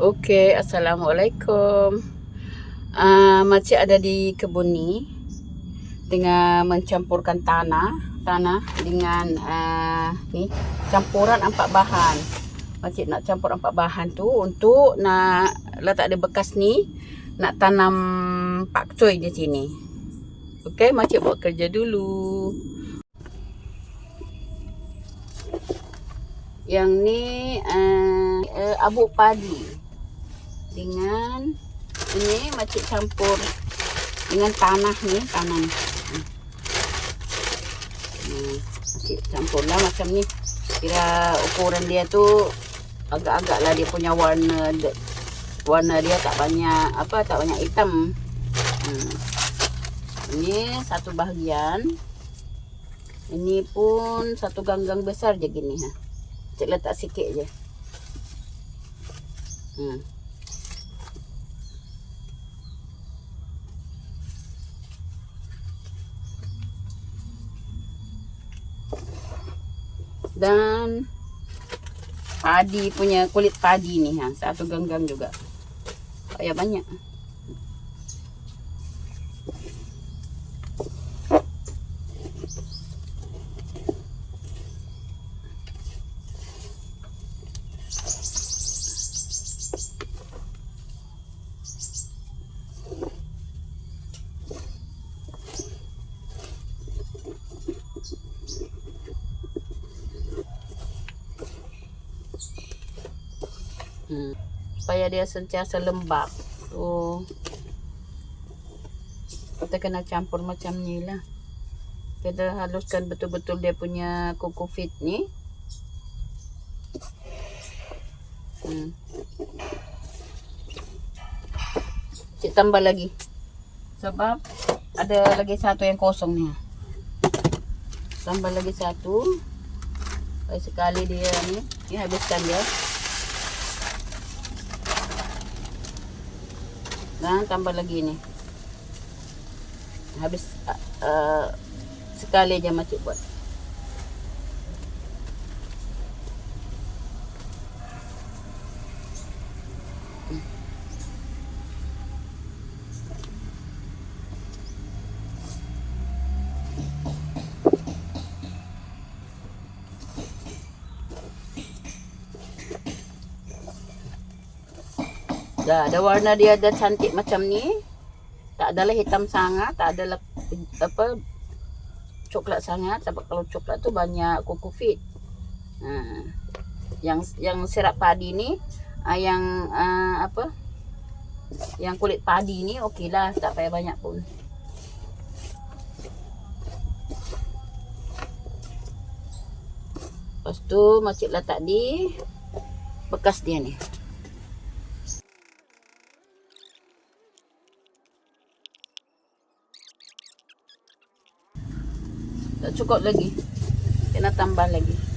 Okey, Assalamualaikum. Uh, makcik ada di kebun ni dengan mencampurkan tanah, tanah dengan uh, ni campuran empat bahan. Makcik nak campur empat bahan tu untuk nak letak ada bekas ni nak tanam pak coy di sini. Okey, makcik buat kerja dulu. Yang ni uh, uh, abuk padi dengan ini macam campur dengan tanah ni tanah ni hmm, macam campur lah macam ni kira ukuran dia tu agak-agak lah dia punya warna warna dia tak banyak apa tak banyak hitam hmm. ini satu bahagian ini pun satu ganggang besar je gini ha. Cik letak sikit je. Hmm. Dan padi punya kulit padi ni ha satu ganggang juga. Payah banyak Supaya dia sentiasa lembab. So kita kena campur macam ni lah. Kita haluskan betul-betul dia punya coco fit ni. Hmm. Cik tambah lagi. Sebab ada lagi satu yang kosong ni. Tambah lagi satu. Sekali dia ni. Ni habiskan dia. Dan tambah lagi ni. Habis uh, sekali aja macam buat. Dah, ada warna dia ada cantik macam ni. Tak adalah hitam sangat, tak adalah apa coklat sangat sebab kalau coklat tu banyak coco fit. Ha. Yang yang sirap padi ni, uh, yang uh, apa? Yang kulit padi ni okeylah, tak payah banyak pun. Lepas tu makcik letak di bekas dia ni. Tak cukup lagi. Kena tambah lagi.